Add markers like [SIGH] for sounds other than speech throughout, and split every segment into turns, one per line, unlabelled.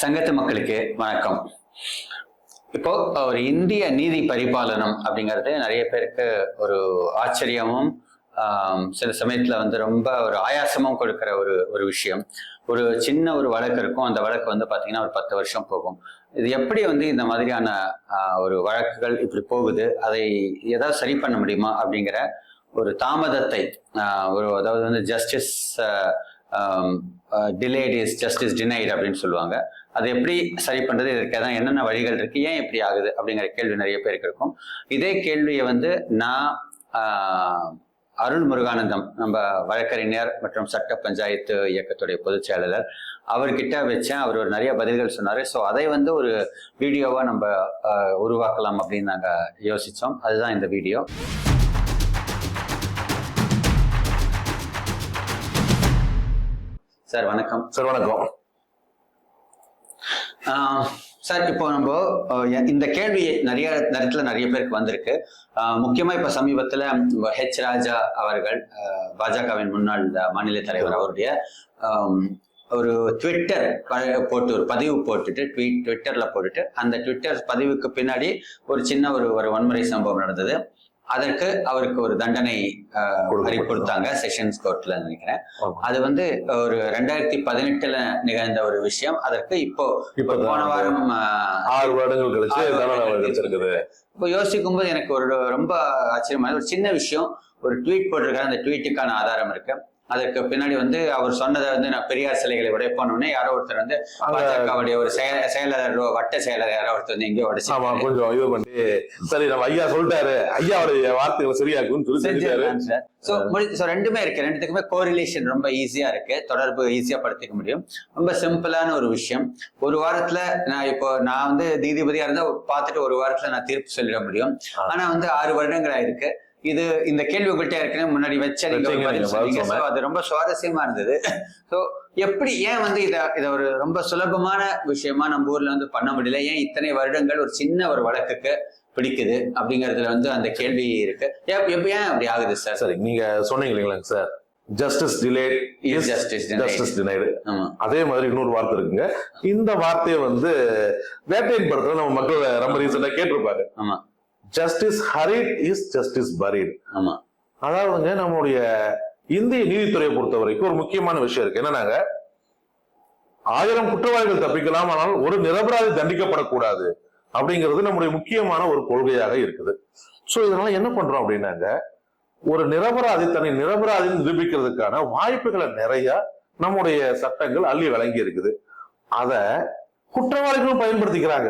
சங்கத்து மக்களுக்கு வணக்கம். இப்போ ஒரு இந்திய நீதி பரிபாலனம் அப்படிங்கிறது நிறைய பேருக்கு ஒரு ஆச்சரியமும் சில சமயத்துல வந்து ரொம்ப ஒரு ஆயாசமும் கொடுக்கிற ஒரு ஒரு விஷயம். ஒரு சின்ன ஒரு வழக்கு இருக்கும். அந்த வழக்கு வந்து பாத்தீங்கன்னா ஒரு பத்து வருஷம் போகும். இது எப்படி வந்து இந்த மாதிரியான ஒரு வழக்குகள் இப்படி போகுது? அதை ஏதாவது சரி பண்ண முடியுமா? அப்படிங்கிற ஒரு தாமதத்தை ஒரு அதாவது வந்து justice delayed is justice denied அப்படின்னு சொல்லுவாங்க. அது எப்படி சரி பண்ணுறது இதற்கு என்னென்ன வழிகள் இருக்கு? ஏன் இப்படி ஆகுது? அப்படிங்கிற கேள்வி நிறைய பேருக்கு இருக்கும். இதே கேள்வியை வந்து நான் அருள் முருகானந்தம் நம்ம வழக்கறிஞர் மற்றும் சட்ட பஞ்சாயத்து இயக்கத்துடைய பொதுச் செயலாளர் அவர்கிட்ட வச்சேன். அவர் ஒரு நிறைய பதில்கள் சொன்னார். ஸோ அதை வந்து ஒரு வீடியோவாக நம்ம உருவாக்கலாம் அப்படின்னு நாங்கள் யோசித்தோம் அதுதான் இந்த வீடியோ சார் வணக்கம்.
சார் வணக்கம்.
சார் இப்போ நம்ம இந்த கேள்வி நிறைய நேரத்துல நிறைய பேருக்கு வந்திருக்கு. முக்கியமா இப்ப சமீபத்துல ஹெச் ராஜா அவர்கள் பாஜகவின் முன்னாள் மாநில தலைவர் அவருடைய ஒரு ட்விட்டர் போட்டு ஒரு பதிவு போட்டுட்டு ட்வீட் ட்விட்டர்ல போட்டுட்டு அந்த ட்விட்டர் பதிவுக்கு பின்னாடி ஒரு சின்ன ஒரு ஒரு வன்முறை சம்பவம் நடந்தது. அதற்கு அவருக்கு ஒரு தண்டனை கொடுத்தாங்க செஷன்ஸ் கோர்ட்ல நினைக்கிறேன். அது வந்து ஒரு ரெண்டாயிரத்தி பதினெட்டுல நிகழ்ந்த ஒரு விஷயம். அதற்கு இப்போ
இப்போ
போன வாரம்
ஆறு வருடங்கள் கழிச்சு
இப்போ யோசிக்கும் போது எனக்கு ஒரு ரொம்ப ஆச்சரியமான ஒரு சின்ன விஷயம். ஒரு ட்வீட் போட்டிருக்காரு. அந்த ட்வீட்டுக்கான ஆதாரம் இருக்கு. அதற்கு பின்னாடி வந்து அவர் சொன்னதை வந்து நான் பெரியார் சிலைகளை உடைப்போனே யாரோ ஒருத்தர் வந்து பாஜகவுடைய ஒரு செயல செயலாளர் வட்ட செயலர் யாரோ ஒருத்தர் வந்து எங்கேயோ
ஆமா
உடைச்சு
கொஞ்சம் இது பண்ணி. சரி நம்ம ஐயா சொல்லிட்டாரு. ஐயாவுடைய வார்த்தைகளை சரியாக்குன்னு சொல்லி செஞ்சுட்டாரு
ஸோ ஸோ ரெண்டுமே இருக்கு. ரெண்டுத்துக்குமே கோரிலேஷன் ரொம்ப ஈஸியா இருக்கு. தொடர்பு ஈஸியா படுத்திக்க முடியும். ரொம்ப சிம்பிளான ஒரு விஷயம். ஒரு வாரத்துல நான் இப்போ நான் வந்து நீதிபதியா இருந்தா பார்த்துட்டு ஒரு வாரத்துல நான் தீர்ப்பு சொல்லிட முடியும்.
ஆ.
ஆனா வந்து ஆறு வருடங்கள் ஆயிருக்கு. இது இந்த கேள்வி உங்கள்கிட்ட ஏற்கனவே முன்னாடி வச்ச. அது ரொம்ப சுவாரஸ்யமா இருந்தது. ஸோ எப்படி ஏன் வந்து இத இத ஒரு ரொம்ப சுலபமான விஷயமா நம்ம ஊர்ல வந்து பண்ண முடியல? ஏன் இத்தனை வருடங்கள் ஒரு சின்ன ஒரு வழக்குக்கு பிடிக்குது அப்படிங்கறதுல வந்து அந்த கேள்வி இருக்கு. ஏன் எப்ப ஏன் அப்படி ஆகுது சார்
சரி நீங்க சொன்னீங்க இல்லைங்களா sir justice delayed
Is
is
denied.
Justice denied அதே மாதிரி இன்னொரு வார்த்தை இருக்குங்க. இந்த வார்த்தையை வந்து வேட்டையின் படத்துல நம்ம மக்கள் ரொம்ப ரீசெண்டா கேட்டிருப்பாங்க.
ஆமா.
Justice hurried is justice buried
ஆமா.
அதாவதுங்க நம்மளுடைய இந்திய நீதித்துறையை பொறுத்த வரைக்கும் ஒரு முக்கியமான விஷயம் இருக்கு. என்னன்னாங்க ஆயிரம் குற்றவாளிகள் தப்பிக்கலாம் ஆனால் ஒரு நிரபராதி தண்டிக்கப்படக்கூடாது அப்படிங்கிறது நம்முடைய முக்கியமான ஒரு கொள்கையாக இருக்குது. சோ இதனால என்ன பண்றோம் அப்படின்னாங்க ஒரு நிரபராதி தன்னை நிரபராதி நிரூபிக்கிறதுக்கான வாய்ப்புகளை நிறைய நம்முடைய சட்டங்கள் அள்ளி வழங்கி இருக்குது அத குற்றவாளிகளும் பயன்படுத்திக்கிறாங்க.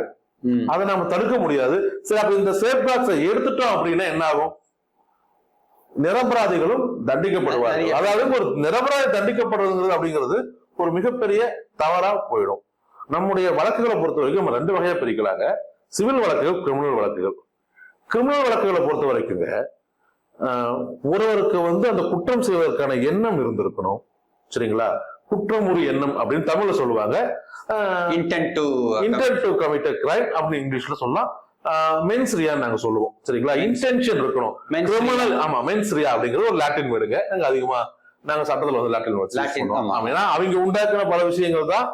அதை நம்ம தடுக்க முடியாது. சரி அப்ப இந்த சேஃப்கார்ட்ஸை எடுத்துட்டோம் அப்படின்னா என்ன ஆகும்? நிரபராதிகளும் தண்டிக்கப்படுவார்கள். அதாவது ஒரு நிரபராதி தண்டிக்கப்படுறது அப்படிங்கிறது ஒரு மிகப்பெரிய தவறா போயிடும். நம்முடைய வழக்குகளை பொறுத்த வரைக்கும் ரெண்டு வகையா பிரிக்கலாங்க. சிவில் வழக்குகள் கிரிமினல் வழக்குகள். கிரிமினல் வழக்குகளை பொறுத்த வரைக்குங்க ஒருவருக்கு வந்து அந்த குற்றம் செய்வதற்கான எண்ணம் இருந்திருக்கணும். சரிங்களா? குற்றமுறு எண்ணம் அப்படின்னு தமிழ்ல சொல்லுவாங்க.
Intent to
intent to commit crime அப்படின்னு இங்கிலீஷ்ல சொல்லலாம். மென்ஸ் ரியான்னு நாங்க சொல்லுவோம். சரிங்களா? இன்டென்ஷன் இருக்கணும். கிரிமினல் ஆமா மென்ஸ் ரியா அப்படிங்கிறது ஒரு லாட்டின் வேர்டுங்க நாங்க அதிகமா நாங்க சட்டத்துல வந்து லாட்டின் வேர்ட்ஸ் ஏன்னா அவங்க உண்டாக்குன பல விஷயங்கள் தான்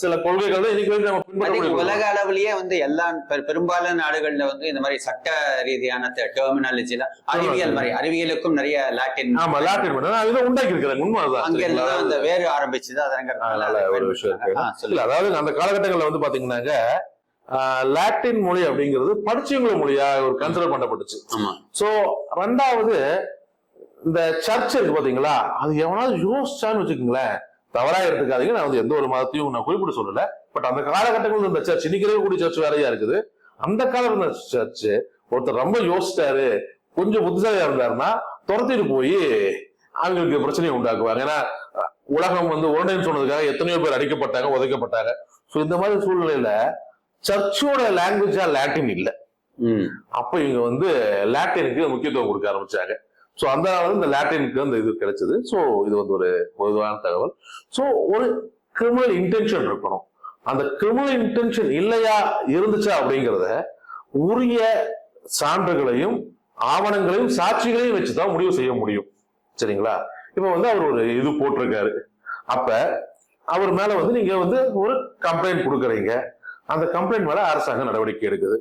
சில கொள்கைகள் தான் இன்னைக்கு நம்ம பின்பற்றக்கூடிய
உலக அளவிலேயே வந்து எல்லா பெரும்பாலான நாடுகள்ல வந்து இந்த மாதிரி சட்ட ரீதியான டெர்மினாலஜி எல்லாம் அறிவியல் மாதிரி அறிவியலுக்கும் நிறைய லாட்டின்
ஆமா லாட்டின் அதுதான் உண்டாக்கி இருக்கிறாங்க உண்மை அதுதான்.
அங்க இருந்து அந்த வேறு ஆரம்பிச்சது.
அதனால ஒரு விஷயம் இருக்கு. அதாவது அந்த காலகட்டங்கள்ல வந்து பாத்தீங்கன்னாங்க ஆஹ், லாட்டின் மொழி அப்படிங்கிறது படிச்சவங்கள மொழியா ஒரு கன்சிடர் பண்ணப்பட்டுச்சு.
ஆமா.
சோ ரெண்டாவது இந்த சர்ச் இருக்கு பாத்தீங்களா? அது எவனாவது யோசிச்சான்னு வச்சுக்கோங்களேன். தவறா எடுத்துக்காதீங்க. நான் வந்து எந்த ஒரு மதத்தையும் நான் குறிப்பிட்டு சொல்லல. பட் அந்த காலகட்டங்களில் இந்த சர்ச் இன்னைக்கு இருக்கக்கூடிய சர்ச் வேறையா இருக்குது. அந்த காலத்துல இருந்த சர்ச் ஒருத்தர் ரொம்ப யோசிச்சாரு. கொஞ்சம் புத்திசாலியா இருந்தாருன்னா துரத்திட்டு போய் அவங்களுக்கு பிரச்சனையை உண்டாக்குவாங்க ஏன்னா உலகம் வந்து உருண்டைன்னு சொன்னதுக்காக எத்தனையோ பேர் அடிக்கப்பட்டாங்க உதைக்கப்பட்டாங்க சோ இந்த மாதிரி சூழ்நிலையில சர்ச்சோட லாங்குவேஜா லாட்டின் இல்ல.
ம்.
அப்ப இவங்க வந்து லாட்டினுக்கு முக்கியத்துவம் கொடுக்க ஆரம்பிச்சாங்க. ஸோ அந்த நாள் இந்த லாட்டினுக்கு அந்த இது கிடைச்சது. ஸோ இது வந்து ஒரு பொதுவான தகவல். ஸோ ஒரு கிரிமினல் இன்டென்ஷன் இருக்கணும். அந்த கிரிமினல் இன்டென்ஷன் இல்லையா இருந்துச்சா அப்படிங்கிறத உரிய சான்றுகளையும் ஆவணங்களையும் சாட்சிகளையும் வச்சுதான் முடிவு செய்ய முடியும். சரிங்களா? இப்ப வந்து அவர் ஒரு இது போட்டிருக்காரு. அப்ப அவர் மேல வந்து நீங்க வந்து ஒரு கம்ப்ளைண்ட் கொடுக்குறீங்க. அந்த கம்ப்ளைண்ட் மேல அரசாங்கம் நடவடிக்கை எடுக்குது.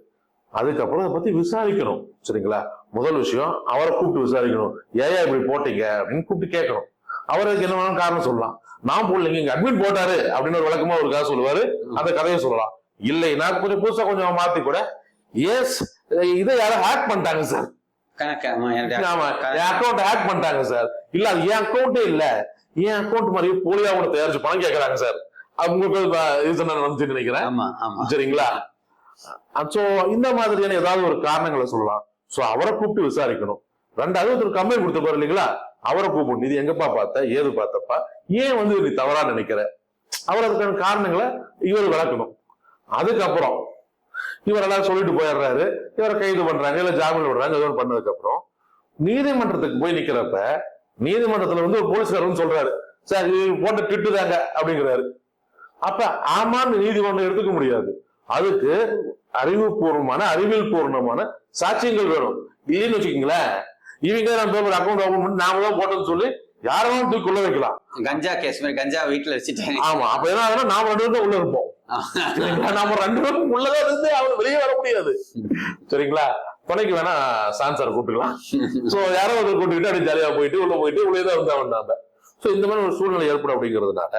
அதுக்கப்புறம் அதை பத்தி விசாரிக்கணும் சரிங்களா? முதல் விஷயம் அவரை கூப்பிட்டு விசாரிக்கணும். ஏன் இப்படி போட்டீங்க? அப்படின்னு கூப்பிட்டு கேட்கணும். அவருக்கு என்ன வேணாலும் காரணம் சொல்லலாம். நான் போடலைங்க இங்க அட்மிட் போட்டாரு அப்படின்னு ஒரு விளக்கமா ஒரு கதை சொல்லுவாரு. அந்த கதையை சொல்லலாம். இல்லை நான் கொஞ்சம் புதுசா கொஞ்சம் மாத்தி கூட. எஸ் இதை யாரும் ஹேக் பண்ணிட்டாங்க சார்
ஆமா,
என் அக்கௌண்ட் ஹேக் பண்ணிட்டாங்க சார் இல்ல அது என் அக்கௌண்டே இல்ல. என் அக்கௌண்ட் மாதிரி போலியா ஒண்ணு தயாரிச்சு பணம் கேக்குறாங்க சார் உங்களுக்கு இது நான் நினைக்கிறேன்.
ஆமா ஆமா.
சரிங்களா? சோ இந்த மாதிரியான ஏதாவது ஒரு காரணங்களை சொல்லலாம். சோ அவரை கூப்பிட்டு விசாரிக்கணும். ரெண்டாவது ஒருத்தர் கம்ப்ளைண்ட் கொடுத்துருப்பாரு இல்லைங்களா? அவரை கூப்பிடணும். இது எங்கப்பா பார்த்த? ஏது பார்த்தப்பா? ஏன் வந்து நீ தவறா நினைக்கிற? அவர் அதுக்கான காரணங்களை இவர் விளக்கணும். அதுக்கப்புறம் இவர் எல்லாம் சொல்லிட்டு போயிடுறாரு. இவரை கைது பண்றாங்க இல்ல ஜாமீன் விடுறாங்க ஏதோ பண்ணதுக்கு அப்புறம் நீதிமன்றத்துக்கு போய் நிக்கிறப்ப நீதிமன்றத்துல வந்து ஒரு போலீஸ்காரர் வந்து சொல்றாரு. சார் இது போட்ட திட்டுதாங்க அப்படிங்கிறாரு. அப்ப ஆமான்னு நீதிமன்றம் எடுத்துக்க முடியாது. அதுக்கு அறிவுபூர்வமான அறிவியல் பூர்ணமான சாட்சியங்கள் வேணும். இல்லைன்னு வச்சுக்கோங்களேன் இவங்க நம்ம ஒரு அக்கௌண்ட் ஓபன் பண்ணி நாம தான் போட்டோம்னு சொல்லி யாரும் தூக்கி உள்ள வைக்கலாம்.
கஞ்சா கேஸ் மாதிரி கஞ்சா வீட்டுல வச்சுட்டேன்.
ஆமா அப்ப என்ன ஆகுதுன்னா நாம ரெண்டு பேரும் உள்ள இருப்போம்? நாம ரெண்டு பேரும் உள்ளதான் இருந்து அவர் வெளியே வர முடியாது. சரிங்களா? துணைக்கு வேணா சான்சார் கூப்பிட்டுக்கலாம். சோ யாரோ ஒரு கூட்டிட்டு அப்படியே ஜாலியா போயிட்டு உள்ள போயிட்டு உள்ளே தான் இருந்தா நாம. சோ இந்த மாதிரி ஒரு சூழ்நிலை ஏற்படும் அப்படிங்கிறதுனால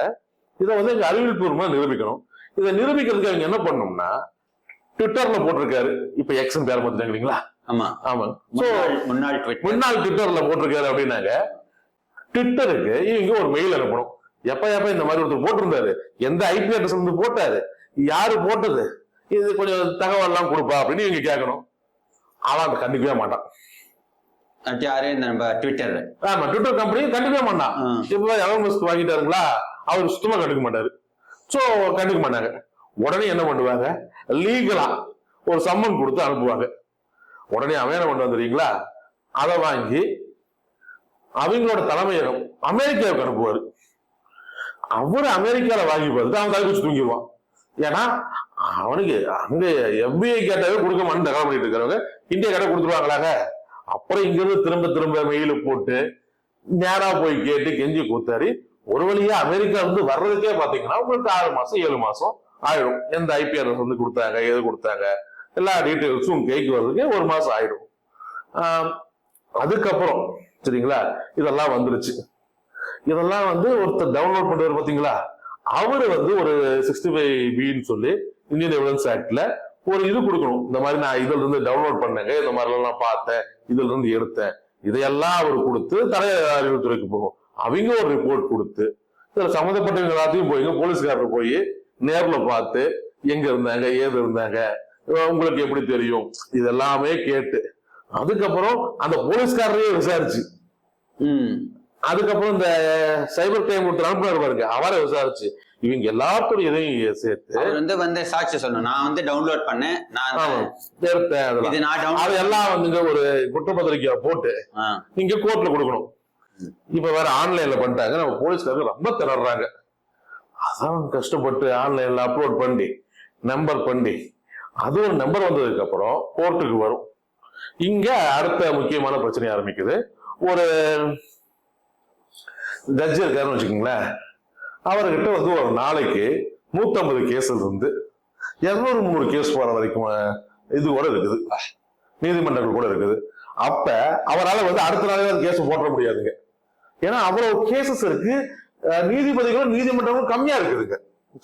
இதை வந்து எங்க அறிவியல் பூர்வமா நிரூபிக்கணும். இதை நிரூபிக்கிறதுக்கு அவங்க என்ன பண்ணணும்னா ட்விட்டர்ல போட்டிருக்காரு. இப்ப எக்ஸன் பேர் பார்த்துட்டாங்க இல்லைங்களா
ஆமா.
ஆமாங்க
முன்னாள் முன்னாள் ட்விட்டர்
முன்னாள் ட்விட்டர்ல போட்டிருக்காரு அப்படின்னாங்க. ட்விட்டருக்கு இவங்க ஒரு மெயில் அனுப்பணும். எப்ப எப்ப இந்த மாதிரி ஒருத்தர் போட்டிருந்தாரு? எந்த ஐபி அட்ரஸ் வந்து போட்டாரு? யாரு போட்டது? இது கொஞ்சம் தகவல் எல்லாம் கொடுப்பா அப்படின்னு இவங்க கேட்கணும். அவன் அதை கண்டுக்கவே மாட்டான்.
யாரு? நம்ம ட்விட்டர்
ஆமா ட்விட்டர் கம்பெனி கண்டுக்கவே மாட்டான். இப்ப எவன் மஸ்க் வாங்கிட்டாருங்களா? அவர் சுத்தமா கண்டுக்க மாட்டாரு. ஸோ கண்டுக்க மாட்டாங்க. உடனே என்ன பண்ணுவாங்க? லீகலா ஒரு சம்மன் கொடுத்து அனுப்புவாங்க. உடனே அவன் என்ன பண்ண வந்துடுறீங்களா அதை வாங்கி அவங்களோட தலைமையகம் அமெரிக்காவுக்கு அனுப்புவார். அவரு அமெரிக்காவில் வாங்கி பார்த்து அவன் தலை வச்சு தூங்கிடுவான். ஏன்னா அவனுக்கு அங்க எஃபிஐ கேட்டாவே கொடுக்க மாட்டேன் தகவல் பண்ணிட்டு இருக்கிறவங்க இந்தியா கேட்ட கொடுத்துருவாங்களாங்க? அப்புறம் இங்கிருந்து திரும்ப திரும்ப மெயில போட்டு நேரா போய் கேட்டு கெஞ்சி கூத்தாரி ஒரு வழியா அமெரிக்கா இருந்து வர்றதுக்கே பாத்தீங்கன்னா உங்களுக்கு ஆறு மாசம் ஏழு மாசம் ஆயிடும். எந்த ஐபிஆர்எஸ் வந்து கொடுத்தாங்க எது கொடுத்தாங்க எல்லா டீட்டெயில்ஸும் கைக்கு வர்றதுக்கே ஒரு மாசம் ஆயிடும். அதுக்கப்புறம் சரிங்களா இதெல்லாம் வந்துருச்சு. இதெல்லாம் வந்து ஒருத்தர் டவுன்லோட் பண்ணுவார் பாத்தீங்களா அவரு வந்து ஒரு சிக்ஸ்டி ஃபைவ் பின்னு சொல்லி இந்தியன் எவிடன்ஸ் ஆக்ட்ல ஒரு இது கொடுக்கணும். இந்த மாதிரி நான் இதுல இருந்து டவுன்லோட் பண்ணேங்க இந்த மாதிரிலாம் நான் பார்த்தேன் இதுல இருந்து எடுத்தேன். இதையெல்லாம் அவர் கொடுத்து தலை அறிவுத்துறைக்கு போகும். அவங்க ஒரு ரிப்போர்ட் கொடுத்து இதுல சம்மந்தப்பட்டவங்க எல்லாத்தையும் போய் போலீஸ்காரர் போய் நேர்ல பார்த்து எங்க இருந்தாங்க ஏது இருந்தாங்க உங்களுக்கு எப்படி தெரியும்? இதெல்லாமே கேட்டு அதுக்கப்புறம் அந்த போலீஸ்காரரையே விசாரிச்சு.
ம்.
அதுக்கப்புறம் இந்த சைபர் கிரைம் அனுப்புறாரு பாருங்க அவரை விசாரிச்சு. இவங்க எல்லாத்தோட இதையும் சேர்த்து
வந்து வந்து சாட்சி சொல்லணும். நான் வந்து டவுன்லோட் பண்ணேன். நான்
அதெல்லாம். வந்துங்க ஒரு குற்றப்பத்திரிக்கையா போட்டு நீங்க கோர்ட்ல கொடுக்கணும். இப்ப வேற ஆன்லைன்ல பண்ணிட்டாங்க. நம்ம போலீஸ்காரங்க ரொம்ப திணறாங்க. அதான் கஷ்டப்பட்டு ஆன்லைன்ல அப்லோட் பண்ணி நம்பர் பண்ணி அது ஒரு நம்பர் வந்ததுக்கு அப்புறம் கோர்ட்டுக்கு வரும். இங்க அடுத்த முக்கியமான பிரச்சனை ஆரம்பிக்குது. ஒரு ஜட்ஜ் இருக்காருன்னு வச்சுக்கோங்களேன். அவர்கிட்ட வந்து ஒரு நாளைக்கு நூத்தம்பது கேஸ் இருந்து இருநூறு முந்நூறு கேஸ் போற வரைக்கும் இது கூட இருக்குது. நீதிமன்றங்கள் கூட இருக்குது. அப்ப அவரால் வந்து அடுத்த நாளே அந்த கேஸ் போட்ட முடியாதுங்க. ஏன்னா அவ்வளவு கேசஸ் இருக்கு. நீதிபதிகளும் நீதிமன்றங்களும் கம்மியா இருக்குதுங்க.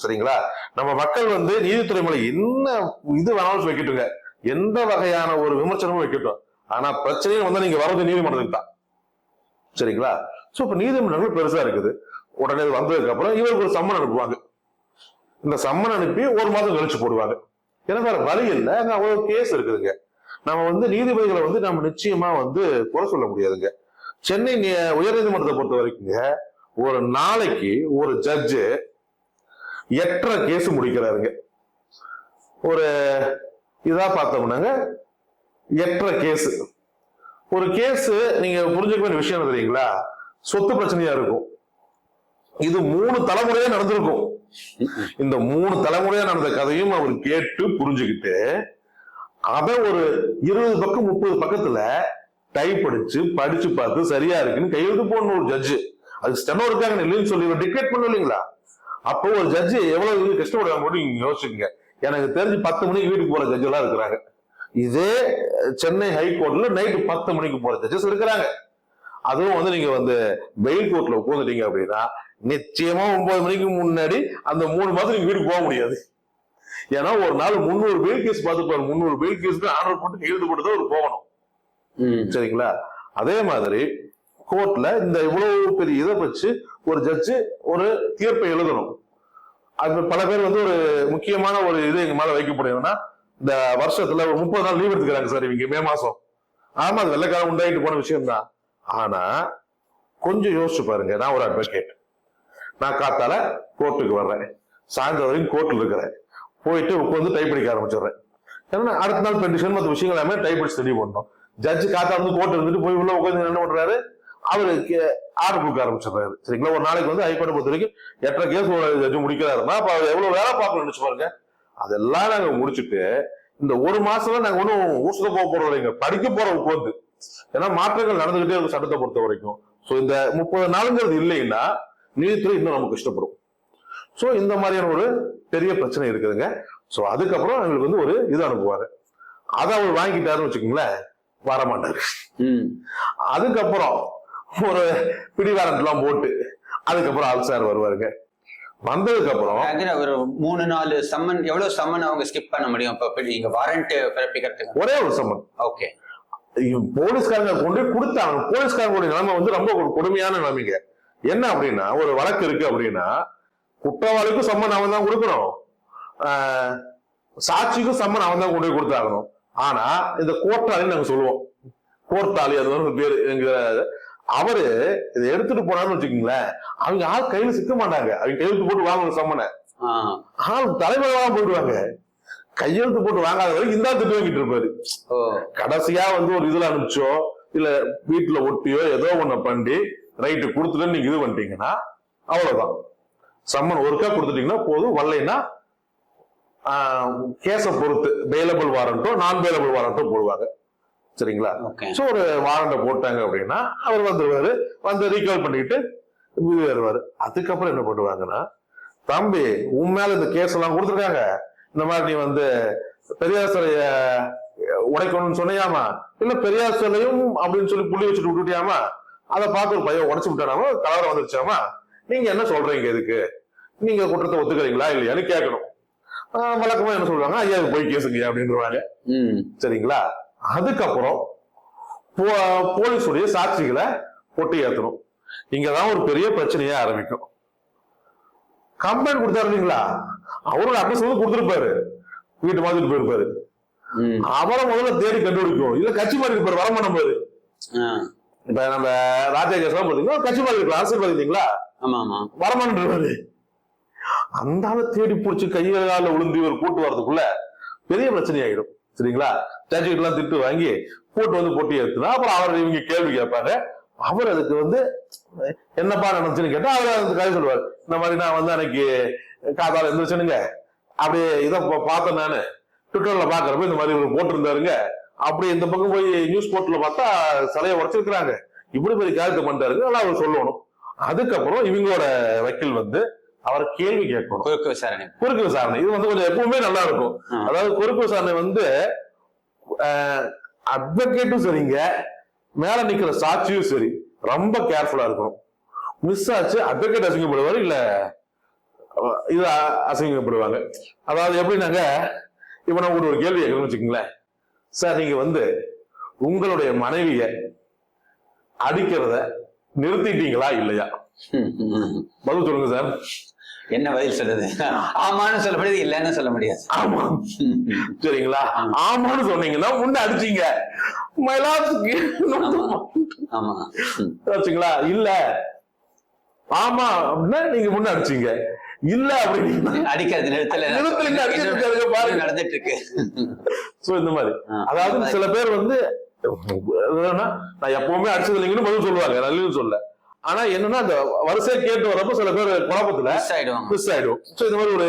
சரிங்களா? நம்ம மக்கள் வந்து நீதித்துறை மேல என்ன இது வேணாலும் வைக்கட்டுங்க. எந்த வகையான ஒரு விமர்சனமும் வைக்கட்டும். ஆனா பிரச்சனையும் வந்து நீங்க வர்றது நீதிமன்றத்துக்கு தான். சரிங்களா? சோ இப்ப நீதிமன்றங்கள் பெருசா இருக்குது. உடனே வந்ததுக்கு அப்புறம் இவருக்கு ஒரு சம்மன் அனுப்புவாங்க. இந்த சம்மன் அனுப்பி ஒரு மாதம் கழிச்சு போடுவாங்க. ஏன்னா வேற வழி இல்லை. அங்க அவ்வளவு கேஸ் இருக்குதுங்க. நம்ம வந்து நீதிபதிகளை வந்து நம்ம நிச்சயமா வந்து குறை சொல்ல முடியாதுங்க. சென்னை உயர்நீதிமன்றத்தை பொறுத்த வரைக்குங்க ஒரு நாளைக்கு ஒரு ஜட்ஜு எட்டரை கேஸ் முடிக்கிறாருங்க. ஒரு இதா பார்த்தோம்னாங்க எட்டரை கேஸ். ஒரு கேஸ் நீங்க புரிஞ்சுக்க வேண்டிய விஷயம் தெரியுங்களா? சொத்து பிரச்சனையா இருக்கும். இது மூணு தலைமுறையா நடந்திருக்கும். இந்த மூணு தலைமுறையா நடந்த கதையும் அவர் கேட்டு புரிஞ்சுக்கிட்டு அதை ஒரு இருபது பக்கம் முப்பது பக்கத்துல டைப் அடிச்சு படிச்சு பார்த்து சரியா இருக்குன்னு கையெழுத்து போடணும் ஒரு ஜட்ஜு அது ஸ்டெனோ இருக்காங்க இல்லைன்னு சொல்லி டிக்ளேட் பண்ண இல்லைங்களா? அப்போ ஒரு ஜட்ஜு எவ்வளவு கஷ்டப்படுறாங்க மட்டும் நீங்க யோசிச்சுங்க எனக்கு தெரிஞ்சு பத்து மணிக்கு வீட்டுக்கு போற ஜட்ஜ் எல்லாம் இருக்கிறாங்க. இதே சென்னை ஹைகோர்ட்ல நைட்டு பத்து மணிக்கு போற ஜட்ஜஸ் இருக்கிறாங்க. அதுவும் வந்து நீங்க வந்து பெயில் கோர்ட்ல உட்காந்துட்டீங்க அப்படின்னா நிச்சயமா ஒன்பது மணிக்கு முன்னாடி அந்த மூணு மாதம் நீங்க வீட்டுக்கு போக முடியாது. ஏன்னா ஒரு நாள் முந்நூறு பெயில் கேஸ் பார்த்துப்பாரு. முந்நூறு பெயில் கேஸ்க்கு ஆர்டர் போட்டு எழுது போட்டு தான் ஒரு போகணும். சரிங்களா? அதே மாதிரி கோர்ட்ல இந்த இவ்வளவு பெரிய இதை வச்சு ஒரு ஜட்ஜு ஒரு தீர்ப்பை எழுதணும். அது பல பேர் வந்து ஒரு முக்கியமான ஒரு இது எங்க மேல வைக்கப்படுதுன்னா இந்த வருஷத்துல ஒரு முப்பது நாள் லீவ் எடுத்துக்கிறாங்க சார் இவங்க மே மாசம். ஆமா அது வெள்ளக்காரன் உண்டாயிட்டு போன விஷயம் தான் ஆனா கொஞ்சம் யோசிச்சு பாருங்க. நான் ஒரு அட்வொகேட் நான் காத்தால கோர்ட்டுக்கு வர்றேன். சாயந்தரம் வரைக்கும் கோர்ட்டில் இருக்கிறேன். போயிட்டு உட்காந்து டைப் அடிக்க ஆரம்பிச்சிடுறேன். ஏன்னா அடுத்த நாள் பெண்டிஷன் மற்ற விஷயங்கள் எல்லாமே டைப் அடிச்சு தெளிவு பண்ணணும். ஜட்ஜு காத்தா வந்து கோர்ட் இருந்துட்டு போய் உள்ள உட்காந்து என்ன பண்றாரு? அவருக்கு ஆர்டர் கொடுக்க ஆரம்பிச்சிடுறாரு. சரிங்களா? ஒரு நாளைக்கு வந்து ஹைகோர்ட் பொறுத்த வரைக்கும் எட்டரை கேஸ் ஒரு ஜட்ஜு முடிக்கிறாருன்னா அப்ப அவர் எவ்வளவு வேலை பார்க்கணும்னு நினைச்சு பாருங்க. அதெல்லாம் நாங்க முடிச்சுட்டு இந்த ஒரு மாசம்ல நாங்க ஒன்றும் ஊசல போக போறோம் இல்லைங்க. படிக்க போறோம் உட்காந்து ஏன்னா மாற்றங்கள் நடந்துகிட்டே இருக்கும் சட்டத்தை பொறுத்த வரைக்கும். ஸோ இந்த முப்பது நாளுங்கிறது இல்லைன்னா நீதித்துறை இன்னும் நமக்கு கஷ்டப்படும். ஸோ இந்த மாதிரியான ஒரு பெரிய பிரச்சனை இருக்குதுங்க. ஸோ அதுக்கப்புறம் எங்களுக்கு வந்து ஒரு இது அனுப்புவாரு. அதை அவர் வாங்கிட்டாருன்னு வச்சுக்கோங்களேன். வரமாட்டாரு.
ம்.
அதுக்கப்புறம் ஒரு பிடிவாரண்ட் எல்லாம் போட்டு அதுக்கப்புறம் ஆள் சார் வருவாருங்க. வந்ததுக்கு அப்புறம்
ஒரு மூணு நாலு சம்மன் எவ்வளவு சம்மன் அவங்க ஸ்கிப் பண்ண முடியும்? இப்ப நீங்க வாரண்ட் பிறப்பிக்கிறதுக்கு.
ஒரே ஒரு சம்மன்.
ஓகே
போலீஸ்காரங்க கொண்டு கொடுத்தாங்க. போலீஸ்காரங்களுடைய நிலைமை வந்து ரொம்ப ஒரு கொடுமையான நிலைமைங்க. என்ன அப்படின்னா ஒரு வழக்கு இருக்கு அப்படின்னா குற்றவாளிக்கும் சம்மன் அவன் தான் கொடுக்கணும் சாட்சிக்கும் சம்மன் அவன் தான் கொண்டு போய் கொடுத்தாகணும். ஆனா இந்த கோர்ட்டாளின்னு நாங்க சொல்லுவோம். கோர்ட்டாளி அது வந்து பேரு எங்க அவரு இதை எடுத்துட்டு போனான்னு வச்சுக்கோங்களேன் அவங்க ஆள் கையில சிக்க மாட்டாங்க. அவங்க கையெழுத்து போட்டு வாங்கணும் சம்மனை ஆள் தலைமையில போயிடுவாங்க. கையெழுத்து போட்டு வாங்காத வரைக்கும் இந்த திட்டு வாங்கிட்டு இருப்பாரு. கடைசியா வந்து ஒரு இதுல அனுப்பிச்சோ இல்ல வீட்டுல ஒட்டியோ ஏதோ ஒண்ணு பண்ணி ரைட்டு கொடுத்துட்டு நீங்க இது பண்ணிட்டீங்கன்னா அவ்வளவுதான். சம்மன் ஒருக்கா கொடுத்துட்டீங்கன்னா போதும். வரலைன்னா கேஸ பொறுத்து பெயிலபிள் வாரண்டோ நான் பெயிலபிள் வாரண்டோ போடுவாங்க. சரிங்களா? சோ ஒரு வாரண்டை போட்டாங்க அப்படின்னா அவர் வந்துருவாரு வந்து ரீகால் பண்ணிட்டு வருவாரு. அதுக்கப்புறம் என்ன பண்ணுவாங்கன்னா தம்பி உன் மேல இந்த கேஸ் எல்லாம் கொடுத்துருக்காங்க. இந்த மாதிரி நீ வந்து பெரியார் சிலைய உடைக்கணும்னு சொன்னியாமா? இல்ல பெரியார் சிலையும் அப்படின்னு சொல்லி புள்ளி வச்சுட்டு விட்டுட்டியாமா? அதை பார்த்து ஒரு பையன் உடைச்சு விட்டானாமா? கலவரம் வந்துருச்சாமா? நீங்க என்ன சொல்றீங்க இதுக்கு? நீங்க குற்றத்தை ஒத்துக்கிறீங்களா இல்லையான்னு கேட்கணும். வழக்கமா என்ன சொல்றாங்க ஐயா போய் கேசுங்க அப்படின்றவாங்க
ம்.
சரிங்களா? அதுக்கப்புறம் போலீஸுடைய சாட்சிகளை பொட்டி ஏத்தணும். இங்கதான் ஒரு பெரிய பிரச்சனையே ஆரம்பிக்கும். கம்ப்ளைண்ட் கொடுத்தாரு இல்லைங்களா? அவரோட அட்ரஸ் வந்து கொடுத்துருப்பாரு. வீட்டு மாதிரி போயிருப்பாரு. அவரை முதல்ல தேடி கண்டுபிடிக்கும் இல்ல கட்சி மாதிரி இருப்பாரு வரமாட்டோம் பாரு. இப்ப நம்ம ராஜா கேஸ் பாத்தீங்கன்னா கட்சி மாதிரி இருக்கலாம் அரசியல் பாத்தீங்களா
ஆமா ஆமா
வரமான்றாரு அந்த தேடி பிடிச்சி கையால விழுந்து இவர் கூட்டு வரதுக்குள்ள பெரிய பிரச்சனை ஆயிடும் சரிங்களா? ஸ்டாச்சுட் எல்லாம் திட்டு வாங்கி கூட்டு வந்து போட்டி எடுத்துனா அப்புறம் அவர் இவங்க கேள்வி கேட்பாங்க. அவர் அதுக்கு வந்து என்னப்பா நினைச்சுன்னு கேட்டா அவர் அதுக்கு கதை சொல்லுவார். இந்த மாதிரி நான் வந்து அன்னைக்கு காதால இருந்துச்சுனுங்க அப்படியே இதை பா- பார்த்தேன் நானு. ட்விட்டர்ல பாக்குறப்ப இந்த மாதிரி இவர் போட்டிருந்தாருங்க. அப்படி இந்த பக்கம் போய் நியூஸ் போர்ட்ல பார்த்தா சிலையை உடச்சிருக்கிறாங்க. இப்படி பெரிய காரியத்தை பண்ணிட்டாருங்க அதெல்லாம் அவர் சொல்லணும். அதுக்கப்புறம் இவங்களோட வக்கீல் வந்து அவர் கேள்வி கேட்கணும்.
குறுக்கு விசாரணை.
குறுக்கு விசாரணை. இது வந்து கொஞ்சம் எப்பவுமே நல்லா இருக்கும். அதாவது குறுக்கு விசாரணை வந்து அட்வொகேட்டும் சரிங்க மேல நிக்கிற சாட்சியும் சரி ரொம்ப கேர்ஃபுல்லா இருக்கணும். மிஸ் ஆச்சு அட்வொகேட் அசிங்கப்படுவாரு இல்ல இது அசிங்கப்படுவாங்க. அதாவது எப்படின்னாங்க இப்ப நான் ஒரு கேள்வி கேட்கணும்னு வச்சுக்கோங்களேன். சார் நீங்க வந்து உங்களுடைய மனைவிய அடிக்கிறத நிறுத்திட்டீங்களா இல்லையா. [LAUGHS] பதில் சொல்லுங்க சார்
என்ன பதில் சொல்றது? ஆமான்னு சொல்ல முடியாது இல்லைன்னு சொல்ல முடியாது.
ஆமா. சரிங்களா? ஆமான்னு சொன்னீங்கன்னா முன்ன அடிச்சீங்க.
ஆமா.
வச்சுங்களா? இல்ல. ஆமா அப்படின்னா நீங்க முன்ன அடிச்சீங்க. இல்ல அப்படின்னா.
அடிக்கிறது நிறுத்தல.
நிறுத்தலைங்க, அடிச்சிட்டு இருக்காருங்க, பாருங்க.
நடந்துட்டு இருக்கு
சோ இந்த மாதிரி. அதாவது சில பேர் வந்து நான் எப்பவுமே அடிச்சது இல்லைங்கன்னு பதில் சொல்லுவாங்க. நல்லது சொல்ல ஆனா என்னன்னா அந்த வரிசையை கேட்டு வரப்ப சில பேர் குழப்பத்துல
மிஸ் ஆயிடுவாங்க.
மிஸ் ஆயிடும். சோ இந்த மாதிரி ஒரு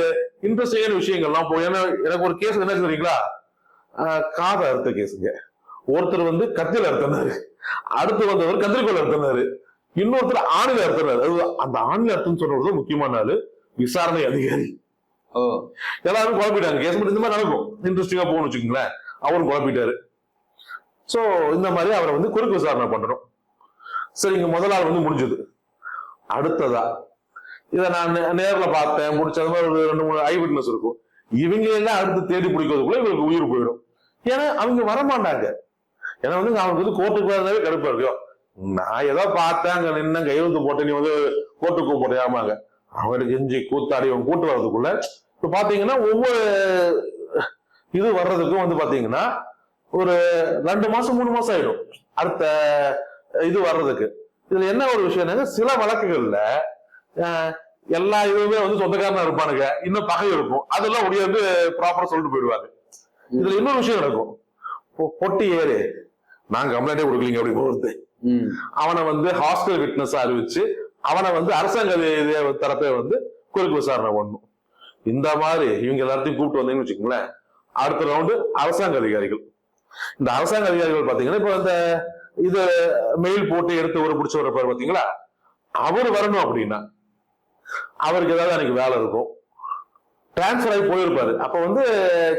இன்ட்ரெஸ்டிங்கான விஷயங்கள்லாம் போய் ஏன்னா எனக்கு ஒரு கேஸ் என்ன தெரியுங்களா? காதை அறுத்த கேஸுங்க ஒருத்தர் வந்து கத்தியில அறுத்தினாரு அடுத்து வந்தவர் கத்திரிக்கோள் அறுத்தினாரு இன்னொருத்தர் ஆணில அறுத்தினாரு அது அந்த ஆணில அர்த்தம் சொல்றது முக்கியமான ஆளு விசாரணை அதிகாரி. எல்லாரும் குழப்பிட்டாங்க. கேஸ் இந்த மாதிரி நடக்கும். இன்ட்ரெஸ்டிங்கா போகணும்னு வச்சுக்கோங்களேன். அவரும் குழப்பிட்டாரு. சோ இந்த மாதிரி அவரை வந்து குறுக்கு விசாரணை பண்றோம். சரி இங்க முதல் வந்து முடிஞ்சது. அடுத்ததா இதை நான் நே- நேர்ல பார்த்தேன் முடிச்ச மாதிரி ஒரு ரெண்டு மூணு ஐ விட்னஸ் இருக்கும். இவங்க எல்லாம் அடுத்து தேடி பிடிக்கிறதுக்குள்ள இவங்களுக்கு உயிர் போயிடும். ஏன்னா அவங்க வரமாட்டாங்க. ஏன்னா வந்து அவனுக்கு வந்து கோர்ட்டுக்கு வரதாவே கடுப்பா இருக்கும். நான் ஏதோ பார்த்தேன் அங்க நின்ன கையெழுத்து போட்டு நீ வந்து கோர்ட்டுக்கு போட்டியாமாங்க அவனுக்கு எஞ்சி கூத்தாடி அவன் கூட்டு வர்றதுக்குள்ள இப்ப பாத்தீங்கன்னா ஒவ்வொரு இது வர்றதுக்கும் வந்து பாத்தீங்கன்னா ஒரு ரெண்டு மாசம் மூணு மாசம் ஆயிடும். அடுத்த இது வர்றதுக்கு. இதுல என்ன ஒரு விஷயம்னாங்க சில வழக்குகள்ல எல்லா இதுவுமே வந்து சொந்தக்காரனா இருப்பானுங்க. இன்னும் பகை இருக்கும். அதெல்லாம் ஒடியாந்து ப்ராப்பரா சொல்லிட்டு போயிடுவாங்க. இதுல இன்னொரு விஷயம் நடக்கும். பொட்டி ஏறு. நான் கம்ப்ளைண்டே கொடுக்கலீங்க அப்படி போகிறது அவனை வந்து ஹாஸ்டல் விட்னஸ் அறிவிச்சு அவனை வந்து அரசாங்க தரப்பே வந்து குறுக்கு விசாரணை பண்ணணும். இந்த மாதிரி இவங்க எல்லாத்தையும் கூப்பிட்டு வந்தீங்கன்னு வச்சுக்கோங்களேன் அடுத்த ரவுண்டு அரசாங்க அதிகாரிகள். இந்த அரசாங்க அதிகாரிகள் பாத்தீங்கன்னா இப்ப இந்த இது மெயில் போட்டு எடுத்து ஒரு பிடிச்ச வரப்பாரு பாத்தீங்களா? அவர் வரணும் அப்படின்னா அவருக்கு ஏதாவது அன்னைக்கு வேலை இருக்கும். டிரான்ஸ்ஃபர் ஆகி போயிருப்பாரு. அப்ப வந்து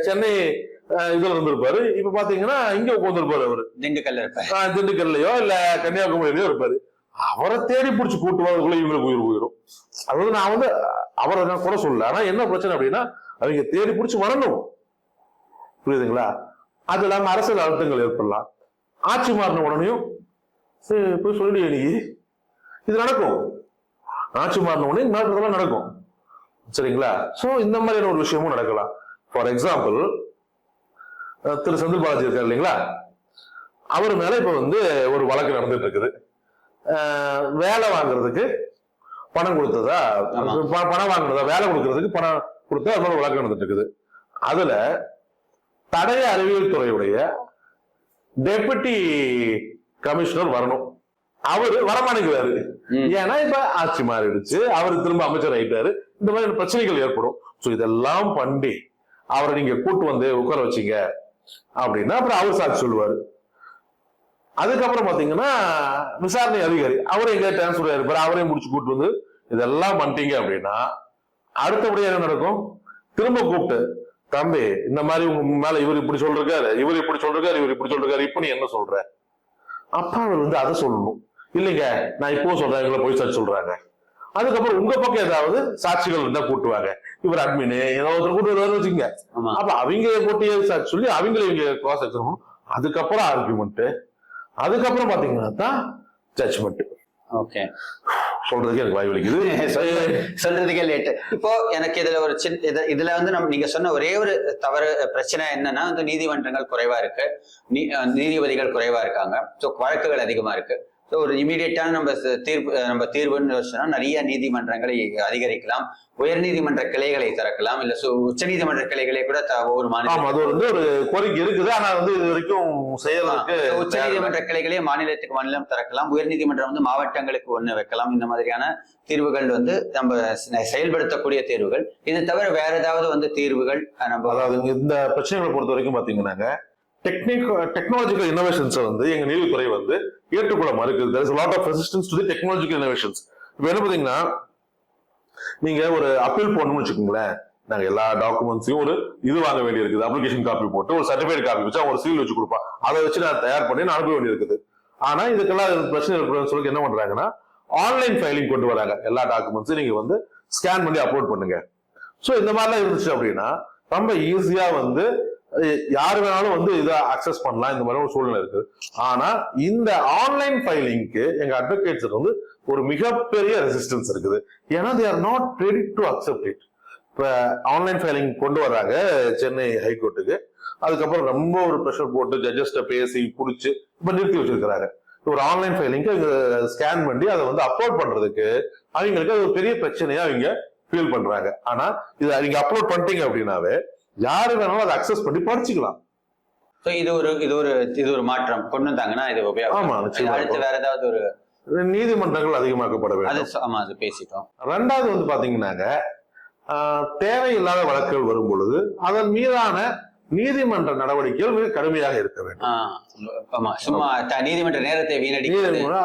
சென்னை இதுல இருந்திருப்பாரு. இப்ப பாத்தீங்கன்னா இங்க உட்காந்துருப்பாரு அவரு.
திண்டுக்கல்ல இருப்பேன்
ஆஹ் திண்டுக்கல்லையோ இல்ல கன்னியாகுமரியிலயோ இருப்பாரு. அவரை தேடி பிடிச்சி கூட்டு வரதுக்குள்ள இவங்களுக்கு உயிர் போயிடும் அதாவது நான் வந்து அவரை நான் குறை சொல்லல. ஆனா என்ன பிரச்சனை அப்படின்னா அவங்க தேடி பிடிச்சி வரணும். புரியுதுங்களா? அது இல்லாம அரசியல் அழுத்தங்கள் ஏற்படலாம். ஆட்சி மாறின உடனேயும் போய் சொல்லிடு நீ. இது நடக்கும். ஆட்சி மாறின உடனே நடக்கிறதெல்லாம் நடக்கும். சரிங்களா? சோ இந்த மாதிரியான ஒரு விஷயமும் நடக்கலாம். ஃபார் எக்ஸாம்பிள் திரு செந்தில் பாலாஜி இருக்காரு இல்லைங்களா? அவர் மேல இப்ப வந்து ஒரு வழக்கு நடந்துட்டு இருக்குது. வேலை வாங்குறதுக்கு பணம் கொடுத்ததா? பணம் வாங்குறதா வேலை கொடுக்கறதுக்கு பணம் கொடுத்தா அது வழக்கு நடந்துட்டு இருக்குது. அதுல தடய அறிவியல் துறையுடைய டெபுட்டி கமிஷனர் வரணும். அவரு வரமாட்டேங்கிறாரு. ஏன்னா இப்ப ஆட்சி மாறிடுச்சு. அவர் திரும்ப அமைச்சர் ஆயிட்டாரு. இந்த மாதிரி பிரச்சனைகள் ஏற்படும். சோ இதெல்லாம் பண்ணி அவரை நீங்க கூட்டு வந்து உட்கார வச்சீங்க அப்படின்னா அப்புறம் அவர் சாட்சி சொல்லுவாரு. அதுக்கப்புறம் பாத்தீங்கன்னா விசாரணை அதிகாரி அவரும் எங்க டிரான்ஸ்பர் ஆயிருப்பாரு. அவரையும் முடிச்சு கூட்டு வந்து இதெல்லாம் பண்ணிட்டீங்க அப்படின்னா அடுத்தபடியா என்ன நடக்கும்? திரும்ப கூப்பிட்டு தம்பி இந்த மாதிரி உங்க மேல இவர் இப்படி சொல்றாரு இவர் இப்படி சொல்றாரு இவர் இப்படி சொல்றாரு இப்ப நீ என்ன சொல்ற? அப்ப அவர் வந்து அதை சொல்லணும். இல்லைங்க நான் இப்போ சொல்றேன் இவங்களை போய் சாட்சி சொல்றாங்க. அதுக்கப்புறம் உங்க பக்கம் ஏதாவது சாட்சிகள் இருந்தா கூட்டுவாங்க. இவர் அட்மின் ஏதோ ஒருத்தர் கூட்டு வருவாரு வச்சுக்கோங்க.
ஆமா.
அப்ப அவங்க போட்டியே சாட்சி சொல்லி அவங்கள இவங்க கிராஸ் எக்ஸாம் அதுக்கப்புறம் ஆர்குமெண்ட் அதுக்கப்புறம் பாத்தீங்கன்னா தான் ஜட்ஜ்மெண்ட்
ஓகே
சொல்றதுக்கு எனக்கு வாய் வலிக்குது. [LAUGHS]
சொல்றதுக்கே லேட்டு இப்போ எனக்கு இதுல ஒரு சின்ன இதுல வந்து நம்ம நீங்க சொன்ன ஒரே ஒரு தவறு பிரச்சனை என்னன்னா வந்து நீதிமன்றங்கள் குறைவா இருக்கு. நீ நீதிபதிகள் குறைவா இருக்காங்க. ஸோ வழக்குகள் அதிகமா இருக்கு. ஸோ ஒரு இமீடியட்டான நம்ம தீர்ப்பு நம்ம தீர்வுன்னு யோசிச்சோம்னா நிறைய நீதிமன்றங்களை அதிகரிக்கலாம். உயர் நீதிமன்ற கிளைகளை திறக்கலாம். இல்ல உச்ச நீதிமன்ற கிளைகளை கூட ஒவ்வொரு மாநிலம்
அது வந்து ஒரு கோரிக்கை இருக்குது. ஆனா வந்து இது வரைக்கும் செய்யறதுக்கு
உச்ச நீதிமன்ற கிளைகளே மாநிலத்துக்கு மாநிலம் திறக்கலாம். உயர் நீதிமன்றம் வந்து மாவட்டங்களுக்கு ஒண்ணு வைக்கலாம். இந்த மாதிரியான தீர்வுகள் வந்து நம்ம செயல்படுத்தக்கூடிய தீர்வுகள். இது தவிர வேற ஏதாவது வந்து தீர்வுகள் நம்ம
அதாவது இந்த பிரச்சனைகளை பொறுத்த வரைக்கும் பாத்தீங்கன்னாங்க டெக்னிக் டெக்னாலஜிக்கல் இனோவேஷன்ஸை வந்து எங்க நீதித்துறை வந்து ஏற்றுக்கொள்ள மறுக்குது. There is a lot of resistance to the இப்போ என்ன பாத்தீங்கன்னா நீங்க ஒரு அப்பீல் போடணும்னு வச்சுக்கோங்களேன். நாங்க எல்லா டாக்குமெண்ட்ஸையும் ஒரு இது வாங்க வேண்டி இருக்குது அப்ளிகேஷன் காப்பி போட்டு ஒரு சர்டிஃபிகேட் காப்பி வச்சு ஒரு சீல் வச்சு கொடுப்பான் அதை வச்சு நான் தயார் பண்ணி நான் அனுப்ப வேண்டி இருக்குது ஆனா இதுக்கெல்லாம் பிரச்சனை இருக்கிறதுன்னு சொல்லி என்ன பண்றாங்கன்னா ஆன்லைன் ஃபைலிங் கொண்டு வராங்க. எல்லா டாக்குமெண்ட்ஸும் நீங்க வந்து ஸ்கேன் பண்ணி அப்லோட் பண்ணுங்க. ஸோ இந்த மாதிரிலாம் இருந்துச்சு அப்படின்னா ரொம்ப ஈஸியா வந்து யார் வேணாலும் வந்து இதை அக்சஸ் பண்ணலாம். இந்த மாதிரி ஒரு சூழ்நிலை இருக்குது. ஆனா இந்த ஆன்லைன் ஃபைலிங்க்கு எங்க அட்வொகேட்ஸ் வந்து ஒரு மிகப்பெரிய ரெசிஸ்டன்ஸ் இருக்குது. ஏன்னா they are not ready to accept it இப்ப ஆன்லைன் ஃபைலிங் கொண்டு வராங்க சென்னை ஹைகோர்ட்டுக்கு அதுக்கப்புறம் ரொம்ப ஒரு ப்ரெஷர் போட்டு ஜட்ஜஸ்ட பேசி பிடிச்சி இப்ப நிறுத்தி வச்சிருக்கிறாங்க. ஒரு ஆன்லைன் ஃபைலிங்க்கு ஸ்கேன் பண்ணி அதை வந்து அப்லோட் பண்றதுக்கு அவங்களுக்கு அது ஒரு பெரிய பிரச்சனையா அவங்க ஃபீல் பண்றாங்க. ஆனா இது நீங்க அப்லோட் பண்ணிட்டீங்க அப்படின்னாவே யாரு வேணாலும் அதை அக்சஸ் பண்ணி படிச்சுக்கலாம்.
இது ஒரு இது ஒரு இது ஒரு மாற்றம். கொண்டு வந்தாங்கன்னா இது
ஆமா
அடுத்து வேற ஏதாவது ஒரு
நீதிமன்றங்கள் அதிகமாக்கப்பட
அது
வேண்டும்
ஆமா அது பேசிட்டோம்.
ரெண்டாவது வந்து பாத்தீங்கன்னாங்க தேவையில்லாத வழக்குகள் வரும் பொழுது அதன் மீதான நீதிமன்ற நடவடிக்கைகள் மிக கடுமையாக இருக்க வேண்டும்.
சும்மா நீதிமன்ற நேரத்தை
பாத்தீங்கன்னா,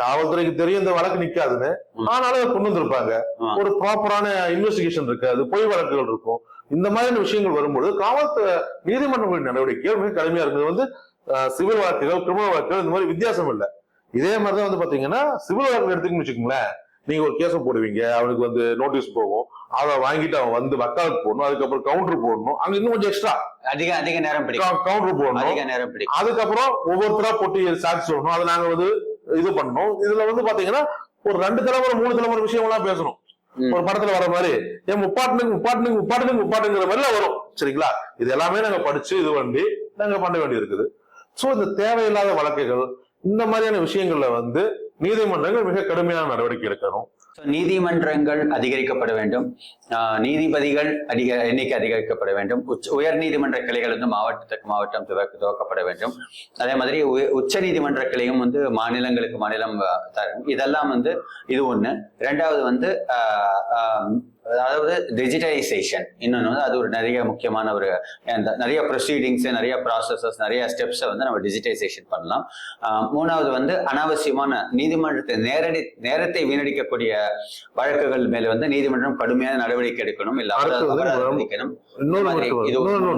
காவல்துறைக்கு தெரியும் இந்த வழக்கு நிக்காதுன்னு. ஆனாலும் கொண்டு வந்திருப்பாங்க. ஒரு ப்ராப்பரான இன்வெஸ்டிகேஷன் இருக்காது பொய் வழக்குகள் இருக்கும். இந்த மாதிரியான விஷயங்கள் வரும்பொழுது காவல்துறை நீதிமன்றங்களின் நடவடிக்கைகள் மிக கடுமையா இருக்குது. வந்து சிவில் வழக்குகள் கிரிமினல் வழக்குகள் இந்த மாதிரி வித்தியாசம் இல்லை. இதே மாதிரி தான் வந்து பாத்தீங்கன்னா சிவில் வழக்கு எடுத்துக்கணும்னு வச்சுக்கோங்களேன். நீங்க ஒரு கேஸை போடுவீங்க அவனுக்கு வந்து நோட்டீஸ் போகும். அதை வாங்கிட்டு அவன் வந்து வக்காலத்து போடணும் அதுக்கப்புறம் கவுண்டர் போடணும். அங்க இன்னும் கொஞ்சம் எக்ஸ்ட்ரா
அதிக அதிக நேரம் பிடிக்கும்.
கவுண்டர் போடணும்.
அதிக நேரம் பிடிக்கும்.
அதுக்கப்புறம் ஒவ்வொருத்தரா போட்டு சாட்சி சொல்லணும். அதை நாங்க வந்து இது பண்ணணும். இதுல வந்து பாத்தீங்கன்னா ஒரு ரெண்டு தலைமுறை மூணு தலைமுறை விஷயம்லாம் பேசணும்.
ம்.
ஒரு படத்துல வர மாதிரி ஏன் முப்பாட்டுனுக்கு முப்பாட்டுனுக்கு முப்பாட்டுனுக்கு முப்பாட்டுங்கிற மாதிரிலாம் வரும். சரிங்களா? இது எல்லாமே நாங்க படிச்சு இது பண்ணி நாங்க பண்ண வேண்டி இருக்குது சோ இந்த தேவையில்லாத வழக்குகள் இந்த மாதிரியான விஷயங்கள்ல வந்து நீதிமன்றங்கள் மிக கடுமையான நடவடிக்கை எடுக்கணும்.
நீதிமன்றங்கள் அதிகரிக்கப்பட வேண்டும். ஆஹ் நீதிபதிகள் அதிக எண்ணிக்கை அதிகரிக்கப்பட வேண்டும். உச்ச உயர் நீதிமன்ற கிளைகள் வந்து மாவட்டத்துக்கு மாவட்டம் துவக்க துவக்கப்பட வேண்டும். அதே மாதிரி உச்ச நீதிமன்ற கிளையும் வந்து மாநிலங்களுக்கு மாநிலம் தரும். இதெல்லாம் வந்து இது ஒண்ணு. ரெண்டாவது வந்து ஆஹ், அதாவது டிஜிட்டலைசேஷன் இன்னொன்று வந்து அது ஒரு நிறைய முக்கியமான ஒரு நிறைய ப்ரொசீடிங்ஸ் நிறைய ப்ராசஸஸ் நிறைய ஸ்டெப்ஸை வந்து நம்ம டிஜிட்டைசேஷன் பண்ணலாம். மூணாவது வந்து அனாவசியமான நீதிமன்றத்தை நேரடி நேரத்தை வீணடிக்கக்கூடிய வழக்குகள் மேல வந்து நீதிமன்றம் கடுமையான நடவடிக்கை எடுக்கணும். இல்ல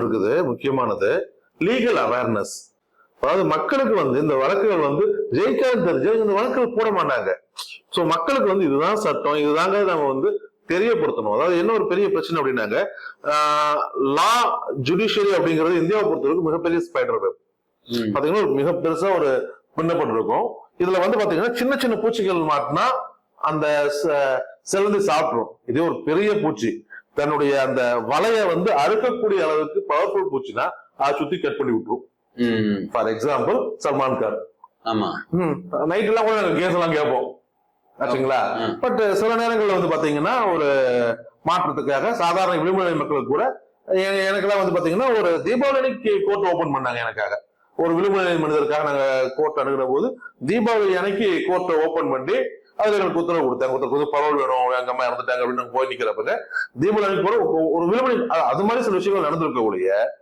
இருக்குது முக்கியமானது லீகல் அவேர்னஸ் அதாவது மக்களுக்கு வந்து இந்த வழக்குகள் வந்து ஜெயிக்காது தெரிஞ்சு இந்த வழக்குகள் போட மாட்டாங்க. சோ மக்களுக்கு வந்து இதுதான் சட்டம் இதுதாங்க நம்ம வந்து தெரியப்படுத்தணும். அதாவது என்ன ஒரு பெரிய பிரச்சனை அப்படின்னாங்க லா ஜுடிஷியரி அப்படிங்கிறது இந்தியாவை பொறுத்தவரைக்கும் மிகப்பெரிய ஸ்பைடர் வெப். பாத்தீங்கன்னா ஒரு மிக பெருசா ஒரு பின்னப்பட்டிருக்கும். இதுல வந்து பாத்தீங்கன்னா சின்ன சின்ன பூச்சிகள் மாட்டினா அந்த செலுந்து சாப்பிடும். இதே ஒரு பெரிய பூச்சி. தன்னுடைய அந்த வலைய வந்து அறுக்கக்கூடிய அளவுக்கு பவர்ஃபுல் பூச்சினா அதை சுத்தி கட் பண்ணி விட்டுரும். For example Salman Khan.
ஆமா.
நைட் எல்லாம் கூட கேஸ் எல்லாம் கேட்போம். ஆச்சுங்களா. பட் சில நேரங்கள்ல வந்து பாத்தீங்கன்னா ஒரு மாற்றத்துக்காக சாதாரண விளிம்புநிலை மக்களுக்கு கூட எனக்கெல்லாம் வந்து பாத்தீங்கன்னா ஒரு தீபாவளிக்கு கோர்ட் ஓபன் பண்ணாங்க எனக்காக. ஒரு விளிம்புநிலை மனிதருக்காக நாங்க கோர்ட் அணுகிற போது தீபாவளி அன்னைக்கு கோர்ட்டை ஓபன் பண்ணி அதுல எங்களுக்கு உத்தரவு கொடுத்தாங்க. ஒருத்தருக்கு வந்து பரவல் வேணும் எங்க அம்மா இறந்துட்டாங்க அப்படின்னு போய் நிக்கிறப்ப தீபாவளி அன்னைக்கு கூட ஒரு- விளிம்புநிலை அது மாதிரி சில விஷயங்கள் நடந்திருக்க ஒழிய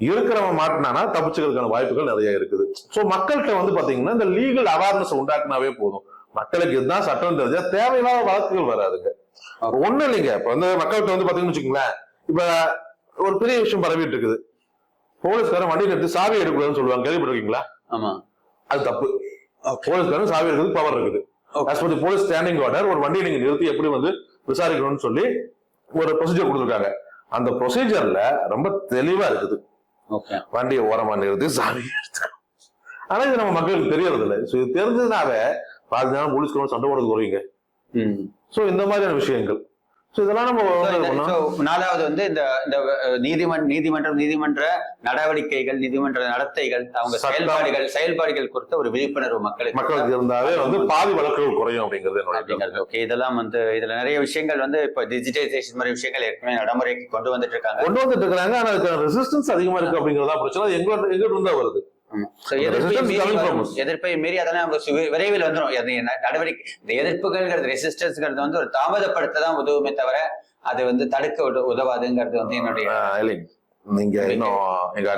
இருக்கிறவன் மாட்டினானா தப்பிச்சுக்கிறதுக்கான வாய்ப்புகள் நிறைய இருக்குது. சோ மக்கள்கிட்ட வந்து பாத்தீங்கன்னா இந்த லீகல் அவேர்னஸ் உண்டாக்குனாவே போதும். மக்களுக்கு இதுதான் சட்டம் தெரிஞ்சா தேவையில்லாத வழக்குகள் வராதுங்க ஒண்ணு இல்லைங்க. இப்ப வந்து மக்கள்கிட்ட வந்து பாத்தீங்கன்னு வச்சுக்கோங்களேன் இப்ப ஒரு பெரிய விஷயம் பரவிட்டு இருக்குது. போலீஸ்காரன் வண்டி எடுத்து சாவி எடுக்கக்கூடாதுன்னு சொல்லுவாங்க. கேள்விப்பட்டிருக்கீங்களா?
ஆமா.
அது தப்பு. போலீஸ்காரன் சாவி எடுக்கிறது பவர் இருக்குது. The போலீஸ் ஸ்டாண்டிங் ஆர்டர் ஒரு வண்டியை நீங்க நிறுத்தி எப்படி வந்து விசாரிக்கணும்னு சொல்லி ஒரு ப்ரொசீஜர் கொடுத்துருக்காங்க. அந்த ப்ரொசீஜர்ல ரொம்ப தெளிவா இருக்குது.
ஓகே
வண்டியை ஓரமா நிறுத்தி சாவி எடுத்துக்கணும். ஆனா இது நம்ம மக்களுக்கு தெரியறது இல்லை தெரிஞ்சதுனாவே பாதி நேரம் போலீஸ்க்கு சண்டை போடுறது குறையுங்க
ம்.
ஸோ இந்த மாதிரியான விஷயங்கள். ஸோ இதெல்லாம் நம்ம
நாலாவது வந்து இந்த இந்த நீதிமன்ற நீதிமன்றம் நீதிமன்ற நடவடிக்கைகள் நீதிமன்ற நடத்தைகள் அவங்க. செயல்பாடுகள் செயல்பாடுகள் குறித்த ஒரு விழிப்புணர்வு மக்களுக்கு
மக்களுக்கு இருந்தாவே வந்து பாதி வழக்குகள் குறையும் அப்படிங்கிறது.
அப்படிங்கிறது. ஓகே இதெல்லாம் வந்து இதுல நிறைய விஷயங்கள் வந்து இப்ப டிஜிட்டைசேஷன் மாதிரி விஷயங்கள் ஏற்கனவே நடைமுறைக்கு கொண்டு வந்துட்டு இருக்காங்க.
கொண்டு வந்துட்டு இருக்காங்க ஆனா அதுக்கு ரெசிஸ்டன்ஸ் அதிகமா இருக்கு அப்படிங்கறதா பிரச்சனை. அது எங்க எங்கிட்ட இருந்தா வருது.
எதிர்ப்பை மீறி அதெல்லாம் சு- விரைவில் வந்துடும் நடவடிக்கை எதிர்ப்புகள்ங்கிறது ரெசிஸ்டன்ஸ்ங்கிறது வந்து ஒரு தாமதப்படுத்த தான் உதவுமே தவிர அது வந்து தடுக்க உத- உதவாதுங்கிறது வந்து என்னுடைய
நீங்க இன்னும் எங்க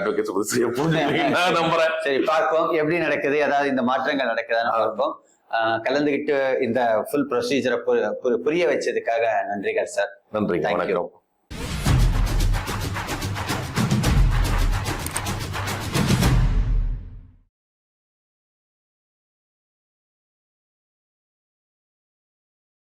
நான் நம்புறேன். [LAUGHS]
சரி பார்ப்போம். எப்படி நடக்குது? அதாவது இந்த மாற்றங்கள் நடக்குதான்னு பார்ப்போம். கலந்துகிட்டு இந்த ஃபுல் ப்ரொசீஜரை புரிய வச்சதுக்காக நன்றிகள் சார் you.
வணக்கம்.